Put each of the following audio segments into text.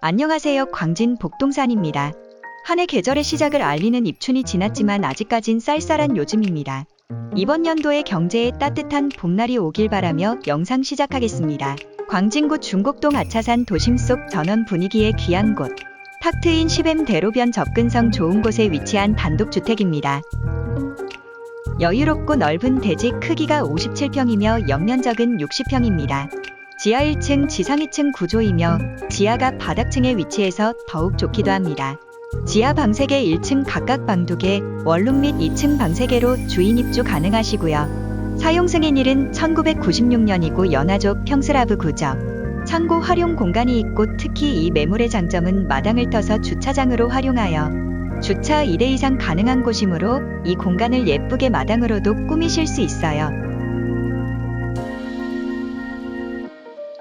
안녕하세요. 광진 복동산입니다. 한 해 계절의 시작을 알리는 입춘이 지났지만 아직까진 쌀쌀한 요즘입니다. 이번 연도에 경제에 따뜻한 봄날이 오길 바라며 영상 시작하겠습니다. 광진구 중곡동 아차산 도심 속 전원 분위기의 귀한 곳. 탁 트인 10M 대로변 접근성 좋은 곳에 위치한 단독주택입니다. 여유롭고 넓은 대지 크기가 57평이며 연면적은 60평입니다. 지하 1층, 지상 2층 구조이며 지하가 바닥층에 위치해서 더욱 좋기도 합니다. 지하 방 3개 1층 각각 방 2개, 원룸 및 2층 방 3개로 주인 입주 가능하시고요. 사용 승인일은 1996년이고 연화조 평스라브 구조. 창고 활용 공간이 있고 특히 이 매물의 장점은 마당을 터서 주차장으로 활용하여 주차 2대 이상 가능한 곳이므로 이 공간을 예쁘게 마당으로도 꾸미실 수 있어요.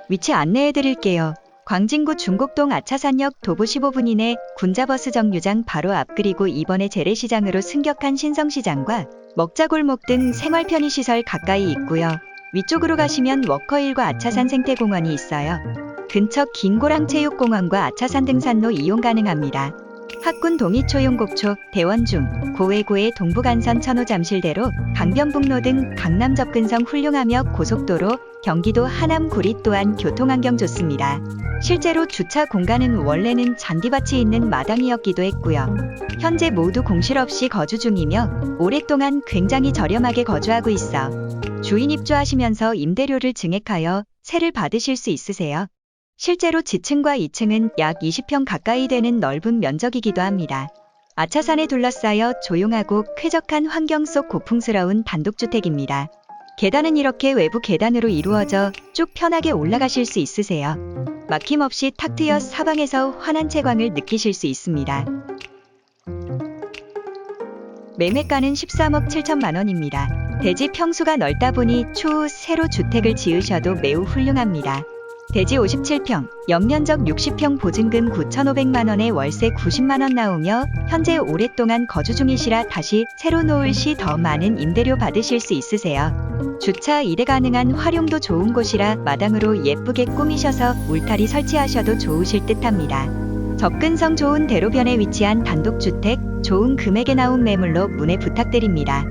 위치 안내해 드릴게요. 광진구 중곡동 아차산역 도보 15분 이내 군자버스 정류장 바로 앞 그리고 이번에 재래시장으로 승격한 신성시장과 먹자골목 등 생활 편의시설 가까이 있고요. 위쪽으로 가시면 워커힐과 아차산 생태공원이 있어요. 근처 긴고랑 체육공원과 아차산 등산로 이용 가능합니다. 학군 동이 초용곡초, 대원중, 고외고의 동부간선 천호잠실대로, 강변북로 등 강남 접근성 훌륭하며 고속도로, 경기도 하남 구리 또한 교통환경 좋습니다. 실제로 주차 공간은 원래는 잔디밭이 있는 마당이었기도 했고요. 현재 모두 공실 없이 거주 중이며 오랫동안 굉장히 저렴하게 거주하고 있어 주인 입주하시면서 임대료를 증액하여 세를 받으실 수 있으세요. 실제로 지층과 2층은 약 20평 가까이 되는 넓은 면적이기도 합니다. 아차산에 둘러싸여 조용하고 쾌적한 환경 속 고풍스러운 단독주택입니다. 계단은 이렇게 외부 계단으로 이루어져 쭉 편하게 올라가실 수 있으세요. 막힘없이 탁 트여 사방에서 환한 채광을 느끼실 수 있습니다. 매매가는 13억 7천만 원입니다. 대지 평수가 넓다 보니 추후 새로 주택을 지으셔도 매우 훌륭합니다. 대지 57평, 연면적 60평 보증금 9,500만 원에 월세 90만 원 나오며 현재 오랫동안 거주 중이시라 다시 새로 놓을 시 더 많은 임대료 받으실 수 있으세요. 주차 2대 가능한 활용도 좋은 곳이라 마당으로 예쁘게 꾸미셔서 울타리 설치하셔도 좋으실 듯 합니다. 접근성 좋은 대로변에 위치한 단독주택, 좋은 금액에 나온 매물로 문의 부탁드립니다.